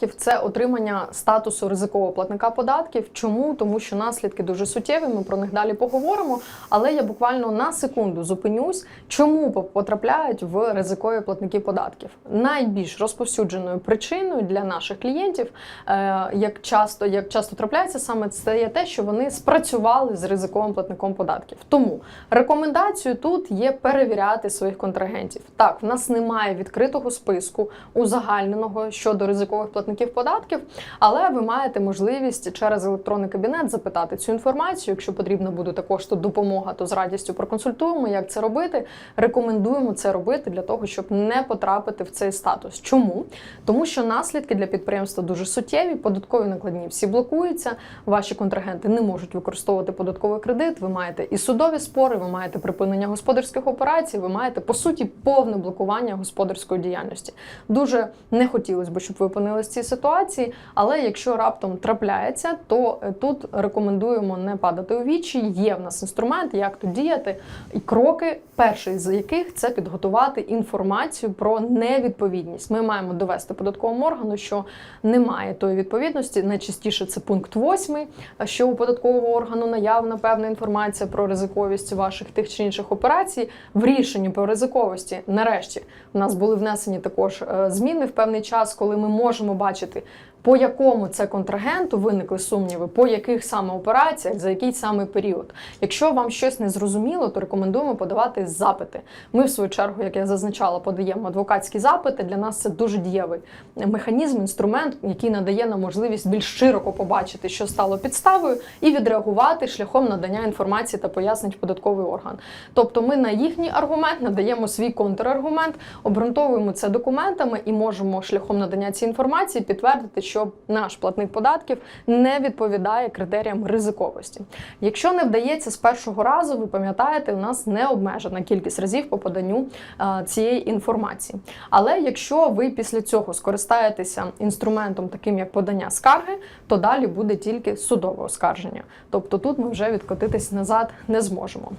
податків це отримання статусу ризикового платника податків. Чому? Тому що наслідки дуже суттєві. Ми про них далі поговоримо. Але я буквально на секунду зупинюсь, чому потрапляють в ризикові платники податків. Найбільш розповсюдженою причиною для наших клієнтів, е, як часто як часто трапляється, саме це є те, що вони спрацювали з ризиковим платником податків. Тому рекомендацією тут є перевіряти своїх контрагентів. Так, в нас немає відкритого списку узагальненого щодо ризикових платників податків, але ви маєте можливість через електронний кабінет запитати цю інформацію. Якщо потрібна буде також тут допомога, то з радістю проконсультуємо, як це робити. Рекомендуємо це робити для того, щоб не потрапити в цей статус. Чому? Тому що наслідки для підприємства дуже суттєві, податкові накладні всі блокуються. Ваші контрагенти не можуть використовувати податковий кредит. Ви маєте і судові спори, ви маєте припинення господарських операцій, ви маєте по суті повне блокування господарської діяльності. Дуже не хотілося б, щоб ви опинилися в цій ситуації, але якщо раптом трапляється, то е, тут рекомендуємо не падати у вічі. Є в нас інструмент, як тут діяти, і кроки, перший з яких це підготувати інформацію про невідповідність. Ми маємо довести податковому органу, що немає тої відповідності. Найчастіше це пункт 8, що у податкового органу наявна певна інформація про ризиковість ваших тих чи інших операцій. В рішенні про ризиковості, нарешті, в нас були внесені також е, зміни в певний час, коли ми можемо бачити. По якому це контрагенту виникли сумніви, по яких саме операціях, за який саме період. Якщо вам щось не зрозуміло, то рекомендуємо подавати запити. Ми, в свою чергу, як я зазначала, подаємо адвокатські запити. Для нас це дуже дієвий механізм, інструмент, який надає нам можливість більш широко побачити, що стало підставою, і відреагувати шляхом надання інформації та пояснень в податковий орган. Тобто, ми на їхній аргумент надаємо свій контраргумент, обґрунтовуємо це документами і можемо шляхом надання цієї інформації підтвердити, що наш платник податків не відповідає критеріям ризиковості. Якщо не вдається з першого разу, ви пам'ятаєте, у нас не обмежена кількість разів по поданню а, цієї інформації. Але якщо ви після цього скористаєтеся інструментом, таким як подання скарги, то далі буде тільки судове оскарження. Тобто тут ми вже відкотитись назад не зможемо.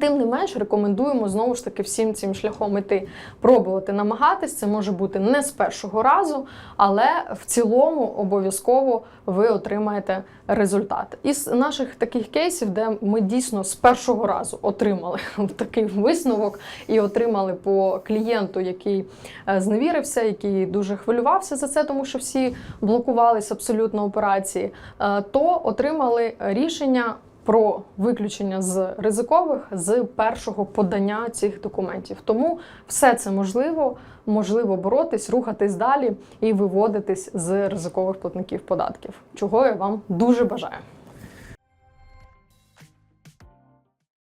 Тим не менш, рекомендуємо знову ж таки всім цим шляхом іти пробувати намагатись. Це може бути не з першого разу, але в цілому обов'язково ви отримаєте результат. Із наших таких кейсів, де ми дійсно з першого разу отримали такий висновок і отримали по клієнту, який е, зневірився, який дуже хвилювався за це, тому що всі блокувались абсолютно операції, е, то отримали рішення про виключення з ризикових з першого подання цих документів. Тому все це можливо, можливо боротись, рухатись далі і виводитись з ризикових платників податків, чого я вам дуже бажаю.